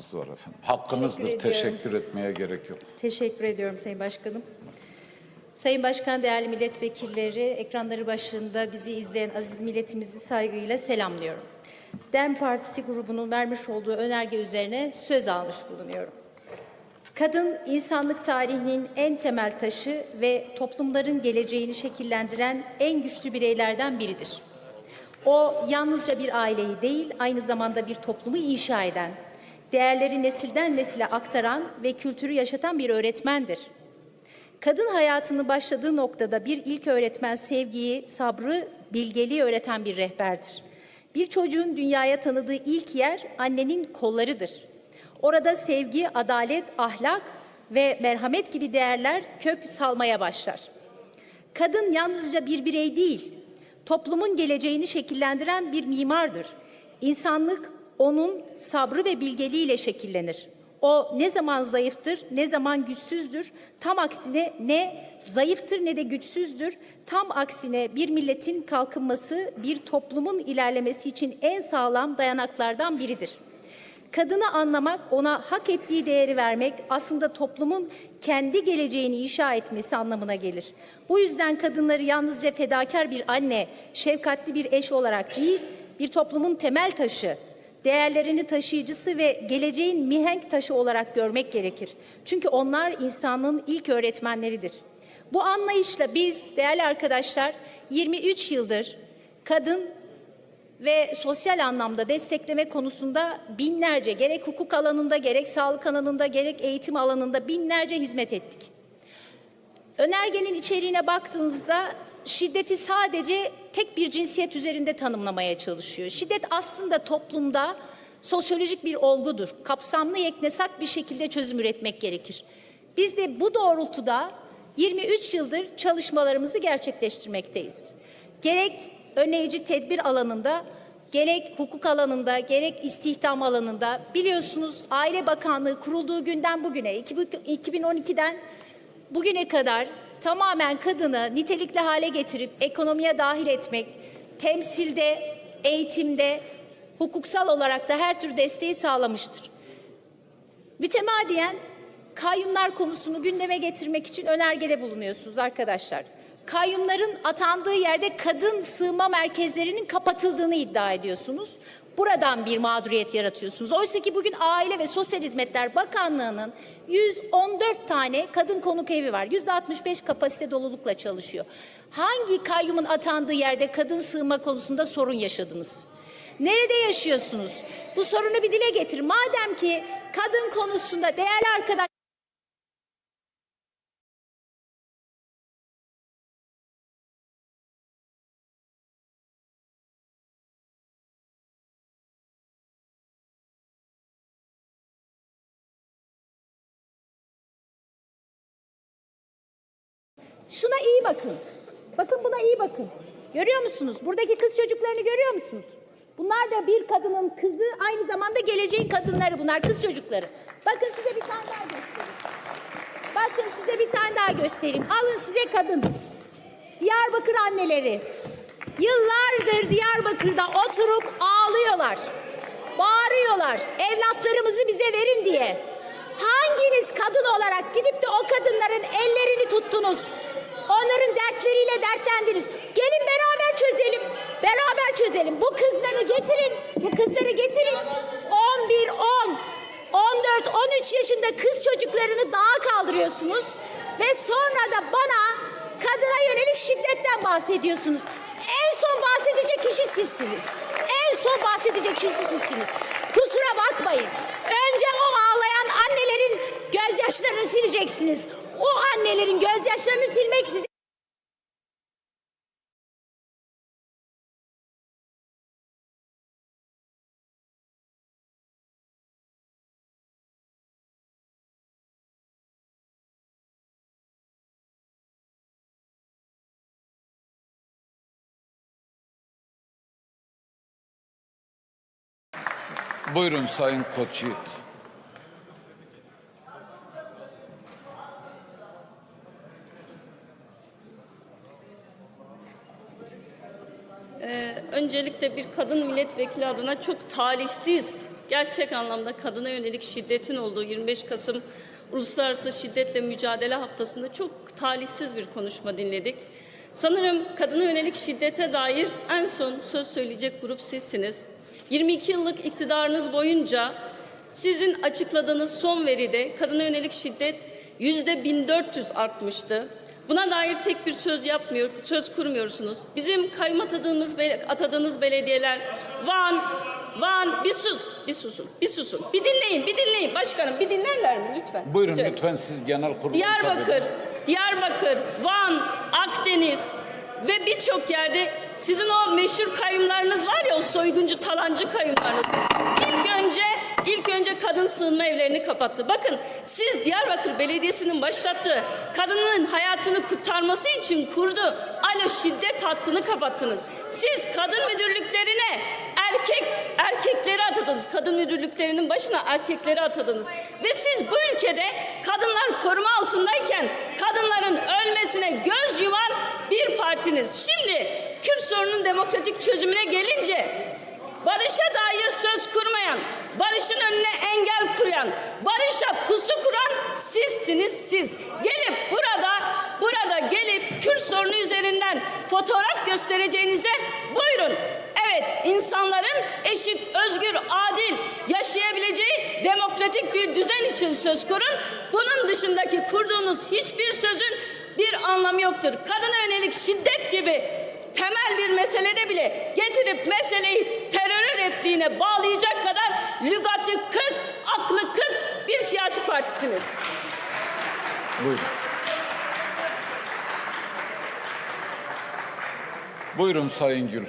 hakkınız var efendim. Hakkınızdır. Teşekkür Teşekkür, etmeye gerek yok. Teşekkür ediyorum Sayın Başkanım. Sayın Başkan, değerli milletvekilleri, ekranları başında bizi izleyen aziz milletimizi saygıyla selamlıyorum. DEM Partisi grubunun vermiş olduğu önerge üzerine söz almış bulunuyorum. Kadın, insanlık tarihinin en temel taşı ve toplumların geleceğini şekillendiren en güçlü bireylerden biridir. O yalnızca bir aileyi değil, aynı zamanda bir toplumu inşa eden, değerleri nesilden nesile aktaran ve kültürü yaşatan bir öğretmendir. Kadın hayatının başladığı noktada bir ilk öğretmen sevgiyi, sabrı, bilgeliği öğreten bir rehberdir. Bir çocuğun dünyaya tanıdığı ilk yer annenin kollarıdır. Orada sevgi, adalet, ahlak ve merhamet gibi değerler kök salmaya başlar. Kadın yalnızca bir birey değil, toplumun geleceğini şekillendiren bir mimardır. İnsanlık onun sabrı ve bilgeliğiyle şekillenir. O ne zaman zayıftır, ne zaman güçsüzdür. Tam aksine ne zayıftır ne de güçsüzdür. Tam aksine bir milletin kalkınması, bir toplumun ilerlemesi için en sağlam dayanaklardan biridir. Kadını anlamak, ona hak ettiği değeri vermek aslında toplumun kendi geleceğini inşa etmesi anlamına gelir. Bu yüzden kadınları yalnızca fedakar bir anne, şefkatli bir eş olarak değil, bir toplumun temel taşı, değerlerini taşıyıcısı ve geleceğin mihenk taşı olarak görmek gerekir. Çünkü onlar insanlığın ilk öğretmenleridir. Bu anlayışla biz değerli arkadaşlar 23 yıldır kadın ve sosyal anlamda destekleme konusunda binlerce gerek hukuk alanında gerek sağlık alanında gerek eğitim alanında binlerce hizmet ettik. Önergenin içeriğine baktığınızda şiddeti sadece tek bir cinsiyet üzerinde tanımlamaya çalışıyor. Şiddet aslında toplumda sosyolojik bir olgudur. Kapsamlı yeknesak bir şekilde çözüm üretmek gerekir. Biz de bu doğrultuda 23 yıldır çalışmalarımızı gerçekleştirmekteyiz. Gerek önleyici tedbir alanında, gerek hukuk alanında, gerek istihdam alanında biliyorsunuz Aile Bakanlığı kurulduğu günden bugüne 2012'den bugüne kadar tamamen kadını nitelikli hale getirip ekonomiye dahil etmek, temsilde, eğitimde, hukuksal olarak da her tür desteği sağlamıştır. Mütemadiyen kayyumlar konusunu gündeme getirmek için önergede bulunuyorsunuz arkadaşlar. Kayyumların atandığı yerde kadın sığınma merkezlerinin kapatıldığını iddia ediyorsunuz. Buradan bir mağduriyet yaratıyorsunuz. Oysa ki bugün Aile ve Sosyal Hizmetler Bakanlığı'nın 114 tane kadın konuk evi var. %65 kapasite dolulukla çalışıyor. Hangi kayyumun atandığı yerde kadın sığınma konusunda sorun yaşadınız? Nerede yaşıyorsunuz? Bu sorunu bir dile getir. Madem ki kadın konusunda değerli arkadaş Şuna iyi bakın. Bakın buna iyi bakın. Görüyor musunuz? Buradaki kız çocuklarını görüyor musunuz? Bunlar da bir kadının kızı, aynı zamanda geleceğin kadınları bunlar, kız çocukları. Bakın size bir tane daha göstereyim. Bakın size bir tane daha göstereyim. Alın size kadın. Diyarbakır anneleri. Yıllardır Diyarbakır'da oturup ağlıyorlar. Bağırıyorlar. Evlatlarımızı bize verin diye. Hanginiz kadın olarak gidip de o kadınların ellerini tuttunuz? Onların dertleriyle dertlendiniz. Gelin beraber çözelim. Beraber çözelim. Bu kızları getirin. Bu kızları getirin. 11, 10, 14, 13 yaşında kız çocuklarını dağa kaldırıyorsunuz. Ve sonra da bana kadına yönelik şiddetten bahsediyorsunuz. En son bahsedecek kişi sizsiniz. En son bahsedecek kişi sizsiniz. Kusura bakmayın. Önce o ağlayan annelerin gözyaşlarını sileceksiniz. O annelerin gözyaşlarını silmek size Buyurun Sayın Koçyiğit. Öncelikle bir kadın milletvekili adına çok talihsiz gerçek anlamda kadına yönelik şiddetin olduğu 25 Kasım Uluslararası Şiddetle Mücadele Haftası'nda çok talihsiz bir konuşma dinledik. Sanırım kadına yönelik şiddete dair en son söz söyleyecek grup sizsiniz. 22 yıllık iktidarınız boyunca sizin açıkladığınız son veride kadına yönelik şiddet yüzde 1400 artmıştı. Buna dair tek bir söz yapmıyor, söz kurmuyorsunuz. Bizim kayyum atadığımız, atadığınız belediyeler Van, Van bir sus, bir susun, bir susun. Bir dinleyin, bir dinleyin. Başkanım bir dinlerler mi lütfen? Buyurun Rica- lütfen siz genel kurulu Diyarbakır. Diyarbakır, Van, Akdeniz ve birçok yerde sizin o meşhur kayyumlarınız var ya o soyguncu talancı kayyumlarınız. İlk önce ilk önce kadın sığınma evlerini kapattı. Bakın siz Diyarbakır Belediyesi'nin başlattığı kadının hayatını kurtarması için kurdu. Alo şiddet hattını kapattınız. Siz kadın müdürlüklerine erkek erkekleri atadınız. Kadın müdürlüklerinin başına erkekleri atadınız. Ve siz bu ülkede kadınlar koruma altındayken kadınların ölmesine göz yuman bir partiniz. Şimdi Kürt sorunun demokratik çözümüne gelince barışa dair söz kurmayan, barışın önüne engel kuran, barışa pusu kuran sizsiniz siz. Gelip burada burada gelip Kürt sorunu üzerinden fotoğraf göstereceğinize buyurun. Evet, insanların eşit, özgür, adil yaşayabileceği demokratik bir düzen için söz kurun. Bunun dışındaki kurduğunuz hiçbir sözün bir anlamı yoktur. Kadına yönelik şiddet gibi temel bir meselede bile getirip meseleyi terör repliğine bağlayacak kadar lügatı kıt, aklı kıt bir siyasi partisiniz. Buyurun. Buyurun Sayın Gül.